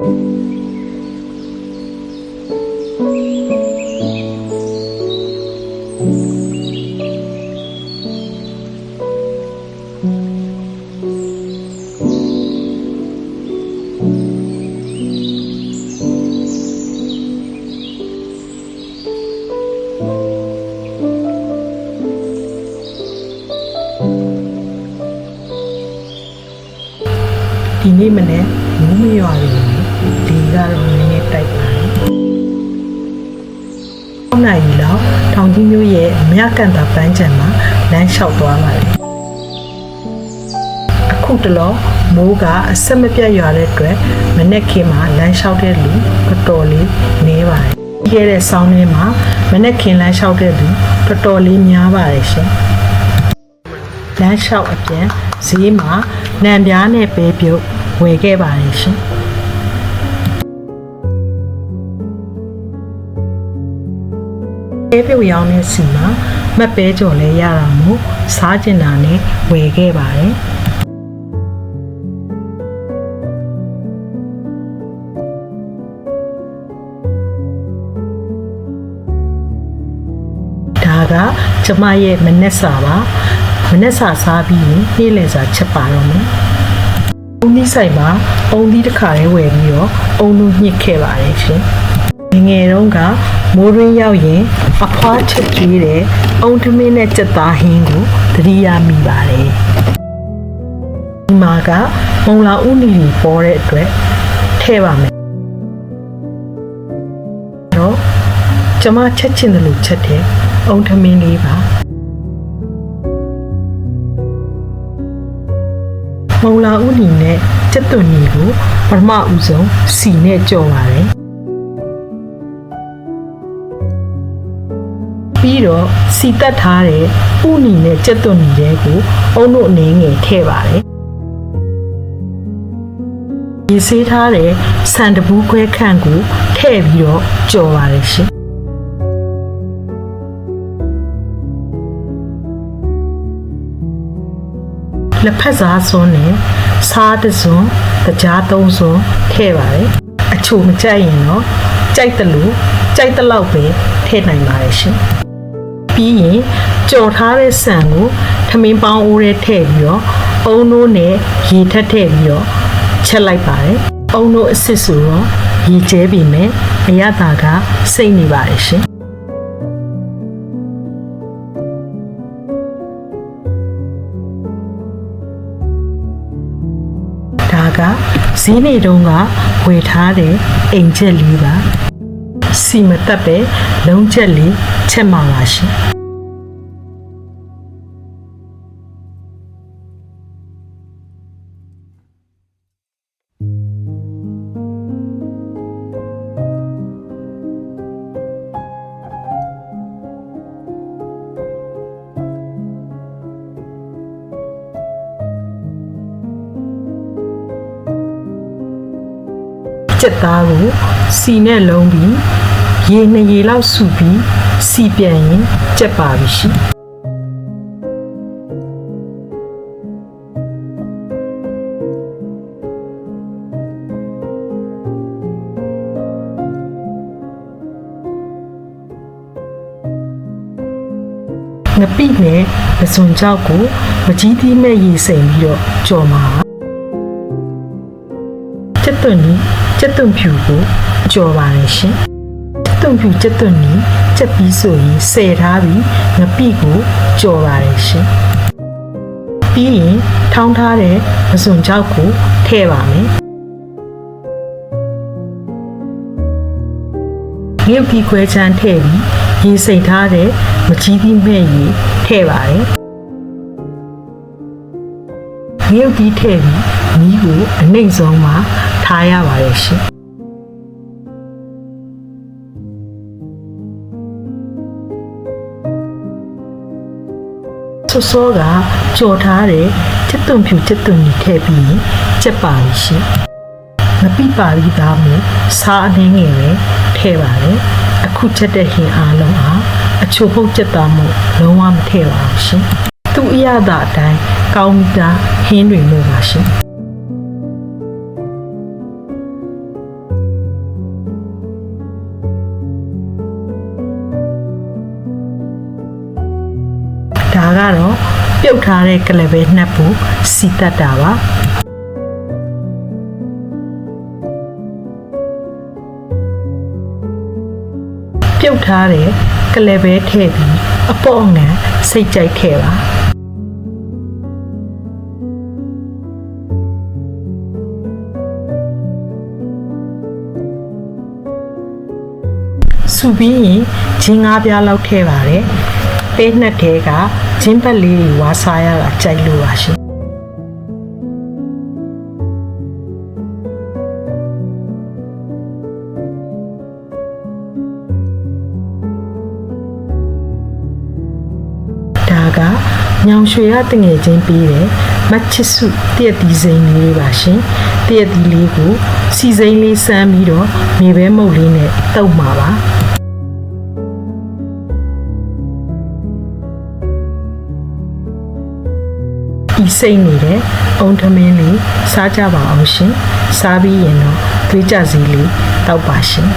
ဒီနေ့မနေ့မိုးမရွာဘူး ဒီကတော့နည်းနည်းတိုက်ပါတယ်။9နိုင်လောက်ထောင်ကြီးမျိုးရဲ့အမြကန်တာပန်းချံမှာလမ်းလျှောက်သွားပါတယ်။အခုတလောမိုးကအဆက်မပြတ်ရွာတဲ့အတွက်မနေ့ခင်မှာလမ်းလျှောက်တဲ့လူတော်တော်လေးနေပါတယ်။ပြီးခဲ့တဲ့ဆောင်းထဲမှာမနေ့ခင်လမ်းလျှောက်တဲ့လူတော်တော်လေးများပါတယ်ရှင်။လမ်းလျှောက်အပြန်ဈေးမှာနံပြားနဲ့ပဲပြုတ်ဝယ်ခဲ့ပါတယ်ရှင်။ ပဲပြုတ်ရောင်းတဲ့စီမှာမက်ပဲကြော်လဲရတာမို့စားကျင်တာနဲ့ဝယ်ခဲ့ပါတယ်။ဒါကကျမရဲ့မနက်စာပါမနက်စာစားပြီးရင်နေ့လည်စာချက်ပါတော့မယ်။အုံသီးဆိုင်မှာအုံသီးတစ်ခါလေးဝယ်ပြီးတော့အုံလို့ညှစ်ခဲ့ပါတယ်ရှင်။ ငယ်ငယ်တုန်းကမိုးရင်းရောက်ရင်အဖွားချက်ကျွေးတဲ့အုံထမင်းနဲ့ကြက်သားဟင်းကိုသတိရမိပါတယ်။ဒီမှာကမုံလာဥနီလီပေါ်တဲ့အတွက်ထည့်ပါမယ်။တော့ကျမချက်ချင်တယ်လို့ချက်တယ်အုံထမင်းလေးပါမုံလာဦးနီနဲ့စက်သွန်နီကိုပထမဦးဆုံးစီနဲ့ကြော်ပါတယ် ပြီးတော့စီတက်ထားတဲ့ဥနီနဲ့စက်သွန်နီတွေကိုအုံတို့အနေငယ်ထည့်ပါတယ်ရေဆေးထားတဲ့ဆန်တပူးခွဲခန့်ကိုထည့်ပြီးတော့ကြော်ပါတယ်ရှင်လက်ဖက်စားစွန်းနဲ့စားတစ်စွန်းကြားသုံးစွန်းထည့်ပါတယ်အချိုမကြိုက်ရင်တော့ကြိုက်တယ်လို့ကြိုက်တဲ့လောက်ပဲထည့်နိုင်ပါတယ်ရှင် ပြီးရင်ကြော်ထားတဲ့ဆန်ကိုထမင်းပေါင်းအိုးထဲထည့်ပြီးတော့အုံနိုးနဲ့ရေထက်ထည့်ပြီးတော့ချက်လိုက်ပါတယ်အုံနိုးအစ်စ်ဆိုတော့ရေကျဲပြီမဲ့အရသာကစိတ်နေပါတယ်ရှင်ဒါကဈေးနေတုန်းကဝယ်ထားတဲ့အိမ်ချက်လေးပါ စီမတက်ပဲလုံးချက်လေးချက်မှာပါရှင် ကြက်သားကိုစီနဲ့လုံးပြီးရေနှစ်ရေလောက်စုပြီးစီပြန်ရင်ကြက်ပါပြီရှင်ငပိနဲ့ပစွန်ကြောက်ကိုမကြီးသီးမဲ့ရေစိမ်ပြီးတော့ကြော်မှာပါကျက် သွန်နီကျက်သွန်ဖြူကိုကြော်ပါတယ်ရှင်ကျက်သွန်ဖြူကျက်သွန်နီကျက်ပြီးဆိုရင်ဆယ်ထားပြီးငပိကိုကြော်ပါတယ်ရှင်ပြီးရင်ထောင်းထားတဲ့မစွန်ချောက်ကိုထည့်ပါမယ်ငရုတ်ဒီခွဲချမ်းထည့်ပြီးရေစိမ်ထားတဲ့မကြီးသီးမဲ့ရေထည့်ပါတယ်ငရုတ်ဒီထည့်ပြီး မီးကိုအနှိမ့်ဆုံးမှာထားရပါတယ်ရှင်ဆောစောကကြော်ထားတဲ့ချက်သွန်ဖြူချက်သွန်ကြီးထည့်ပြီးရင်ချက်ပါလိရှင်မပိပါလိသားမျိုးစားအနှင်းငယ်ပဲထည့်ပါတယ်အခုချက်တဲ့ဟင်အားလုံးအားအချို့ပုတ်ချက်သားမှုလုံးဝမထည့်ပါဘူးရှင်သူအရသာအတိုင်းကောင်းတာဟင်းတွေလို့ပါရှင် တော့ပြုတ်ထားတဲ့ကလပဲနှက်ဖို့စီတက်တာပါပြုတ်ထားတဲ့ကလပဲထည့်ပြီးအပေါ့ငံစိတ်ကြိုက်ခဲ့ပါစုပြီးရင်ဂျင်းငါးပြားလောက်ထည့်ပါတယ်။ ပေးနှစ်ထဲကဂျင်းပတ်လေးတွေဝါစားရတာကြိုက်လို့ပါရှင်။ဒါကညောင်ရွှေရတငယ်ချင်းပြီးတယ်မတ်ချစ်စုတရက်တီစိန်လေးပါရှင်တရက်တီလေးကိုစီစိန်လေးစမ်းပြီးတော့မြေပဲမုတ်လေးနဲ့တုပ်မှာပါ စိတ်နေတဲ့အုံထမင်းလေးစားကြပါအောင်ရှင်စားပြီးရင်တော့သွေးကြစီလေးတောက်ပါရှင်